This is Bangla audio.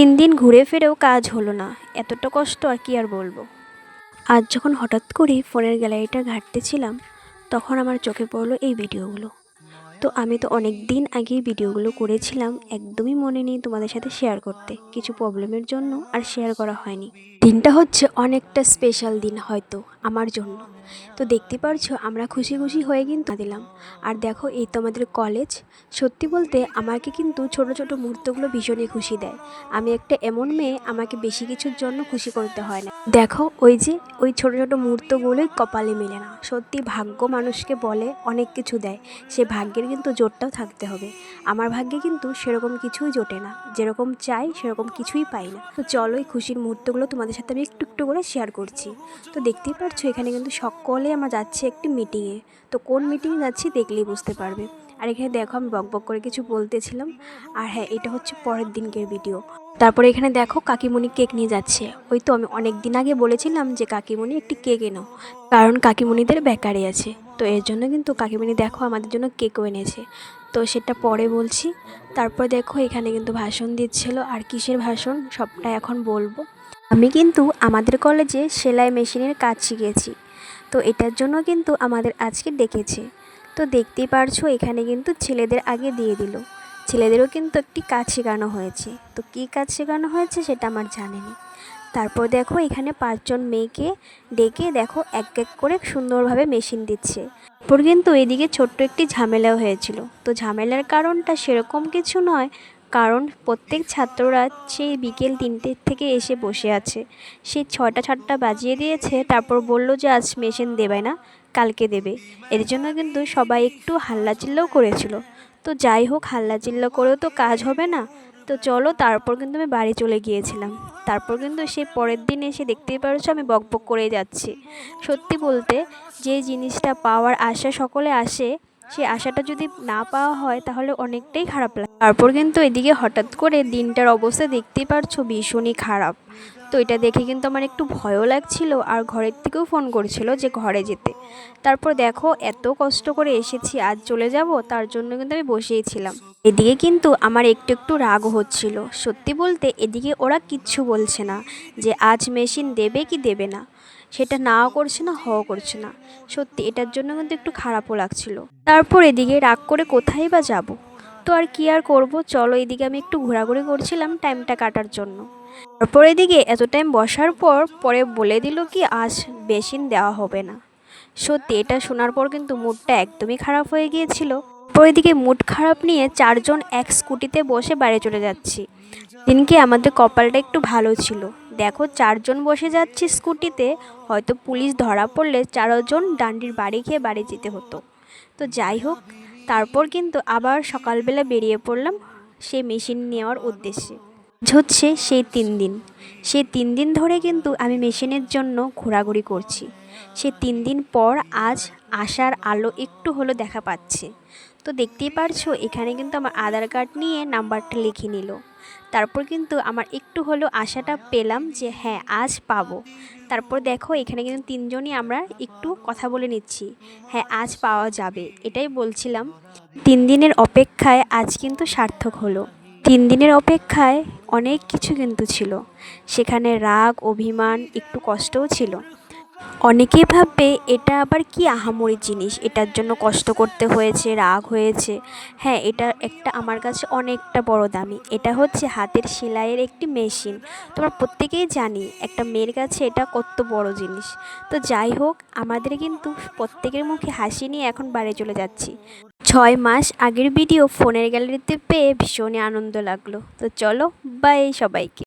তিন দিন ঘুরে ফিরেও কাজ হলো না। এতটা কষ্ট আর কি আর বলব? আজ যখন হঠাৎ করে ফোনের গ্যালারিটা ঘাঁটতেছিলাম তখন আমার চোখে পড়ল এই ভিডিওগুলো। তো আমি তো অনেক দিন আগেই ভিডিওগুলো করেছিলাম, একদমই মনে নেই তোমাদের সাথে শেয়ার করতে। কিছু প্রবলেমের জন্য আর শেয়ার করা হয়নি। দিনটা হচ্ছে অনেকটা স্পেশাল দিন হয়তো। আমার জন্য। তো দেখতে পারছ, আমরা খুশি খুশি হয়ে কিন্তু দিলাম। আর দেখো, এই তো আমাদের কলেজ সত্যি বলতে, আমাকে কিন্তু ছোট ছোট মুহূর্তগুলো ভীষণই খুশি দেয়। আমি একটা এমন মেয়ে, আমাকে বেশি কিছুর জন্য খুশি করতে হয় না। দেখো, ওই যে, ওই ছোট ছোট মুহূর্তগুলোই কপালে মেলে না। সত্যি ভাগ্য মানুষকে বলে অনেক কিছু দেয়। সে ভাগ্যের কিন্তু জোরটাও থাকতে হবে। আমার ভাগ্যে কিন্তু সেরকম কিছুই জোটে না। যেরকম চাই, সেরকম কিছুই পাই না। তো চলো, এই খুশির মুহূর্তগুলো তোমাদের সাথে আমি একটু একটু করে শেয়ার করছি। তো দেখতেই পারছ? এখানে কিন্তু সকলে আমার যাচ্ছে একটি মিটিংয়ে তো কোন মিটিংয়ে যাচ্ছি দেখলেই বুঝতে পারবে। আর এখানে দেখো আমি বক বক করে কিছু বলতেছিলাম। আর হ্যাঁ এটা হচ্ছে পরের দিনকের ভিডিও তারপরে এখানে দেখো কাকিমণি কেক নিয়ে যাচ্ছে। ওই তো আমি অনেক দিন আগে বলেছিলাম যে কাকিমণি একটি কেক এনো। কারণ কাকিমণিদের বেকারি আছে। তো এর জন্য কিন্তু কাকিমণি দেখো আমাদের জন্য কেকও এনেছে। তো সেটা পরে বলছি। তারপর দেখো এখানে কিন্তু ভাষণ দিচ্ছিল। আর কিসের ভাষণ? সবটা এখন বলব। আমি কিন্তু আমাদের কলেজে সেলাই মেশিনের কাজ শিখেছি। তো এটার জন্য কিন্তু আমাদের আজকে ডেকেছে। তো দেখতেই পারছ, এখানে কিন্তু ছেলেদের আগে দিয়ে দিল। ছেলেদেরও কিন্তু একটি কাজ শেখানো হয়েছে। তো কী কাজ শেখানো হয়েছে সেটা আমার জানেনি তারপর দেখো, এখানে পাঁচজন মেয়েকে ডেকে দেখো, এক এক করে সুন্দরভাবে মেশিন দিচ্ছে। তারপর কিন্তু এদিকে ছোট্ট একটি ঝামেলাও হয়েছিল। তো ঝামেলার কারণটা সেরকম কিছু নয় কারণ প্রত্যেক ছাত্ররা সেই বিকেল তিনটের থেকে এসে বসে আছে। সেই ছটা ছাটটা বাজিয়ে দিয়েছে, তারপর বলল যে আজ মেশিন দেবে না, কালকে দেবে। এর জন্য কিন্তু সবাই একটু হাল্লাচিল্লাও করেছিল। তো যাই হোক, হাল্লাচিল্লা করেও তো কাজ হবে না। তো চলো, তারপর কিন্তু আমি বাড়ি চলে গিয়েছিলাম। তারপর কিন্তু সে পরের দিন এসে দেখতেই পারছ আমি বক বক করে যাচ্ছি। সত্যি বলতে, যে জিনিসটা পাওয়ার আশা সকলে আসে সেই আশাটা যদি না পাওয়া হয়, তাহলে অনেকটাই খারাপ লাগে। তারপর কিন্তু এদিকে হঠাৎ করে দিনটার অবস্থা দেখতেই পারছ ভীষণই খারাপ। তো এটা দেখে কিন্তু আমার একটু ভয়ও লাগছিল আর ঘরের থেকেও ফোন করছিল যে ঘরে যেতে। তারপর দেখো, এত কষ্ট করে এসেছি, আজ চলে যাব, তার জন্য কিন্তু আমি বসেই ছিলাম। এদিকে কিন্তু আমার একটু একটু রাগ হচ্ছিল। সত্যি বলতে এদিকে ওরা কিচ্ছু বলছে না যে আজ মেশিন দেবে কি দেবে না। সেটা নাও করছে না, হও করছে না। সত্যি এটার জন্য কিন্তু একটু খারাপও লাগছিল। তারপর এদিকে রাগ করে কোথায় বা যাব? তো আর কি আর করব? চলো এদিকে আমি একটু ঘোরাঘুরি করছিলাম টাইমটা কাটার জন্য। তারপর এদিকে এত টাইম বসার পর পরে বলে দিল কি, আজ বেসিন দেওয়া হবে না। সত্যি এটা শোনার পর কিন্তু মুডটা একদমই খারাপ হয়ে গিয়েছিল। তারপর এদিকে মুড খারাপ নিয়ে চারজন এক স্কুটিতে বসে বাড়ি চলে যাচ্ছি। দিনকে আমাদের কপালটা একটু ভালো ছিল। দেখো চারজন বসে যাচ্ছি স্কুটিতে, হয়তো পুলিশ ধরা পড়লে চারজন ডান্ডির বাড়ি খেয়ে বাড়ি যেতে হতো। তো যাই হোক, তারপর কিন্তু আবার সকালবেলা বেরিয়ে পড়লাম সেই মেশিন নেওয়ার উদ্দেশ্যে। হচ্ছে সেই তিন দিন। সেই তিন দিন ধরে কিন্তু আমি মেশিনের জন্য ঘোরাঘুরি করছি। সে তিন দিন পর আজ আসার আলো একটু হলো দেখা পাচ্ছে। তো দেখতেই পারছ, এখানে কিন্তু আমার আধার কার্ড নিয়ে নাম্বারটা লিখে নিল। তারপর কিন্তু আমার একটু হলো আশাটা পেলাম যে হ্যাঁ আজ পাবো। তারপর দেখো, এখানে কিন্তু তিনজনই আমরা একটু কথা বলে নিচ্ছি। হ্যাঁ আজ পাওয়া যাবে, এটাই বলছিলাম। তিন দিনের অপেক্ষায় আজ কিন্তু সার্থক হলো। তিন দিনের অপেক্ষায় অনেক কিছু কিন্তু ছিল। সেখানে রাগ, অভিমান, একটু কষ্টও ছিল। অনেকেই ভাববে, এটা আবার কি আহামরি জিনিস? এটার জন্য কষ্ট করতে হয়েছে, রাগ হয়েছে। হ্যাঁ এটা একটা আমার কাছে অনেকটা বড় দামি। এটা হচ্ছে হাতের সেলাইয়ের একটি মেশিন। তোমরা প্রত্যেকেই জানি, একটা মেয়ের কাছে এটা কত বড় জিনিস। তো যাই হোক, আমাদের কিন্তু প্রত্যেকের মুখে হাসি নিয়ে এখন বাড়ি চলে যাচ্ছি। ছয় মাস আগের ভিডিও ফোনের গ্যালারিতে পেয়ে ভীষণই আনন্দ লাগল। তো চলো বাই সবাইকে।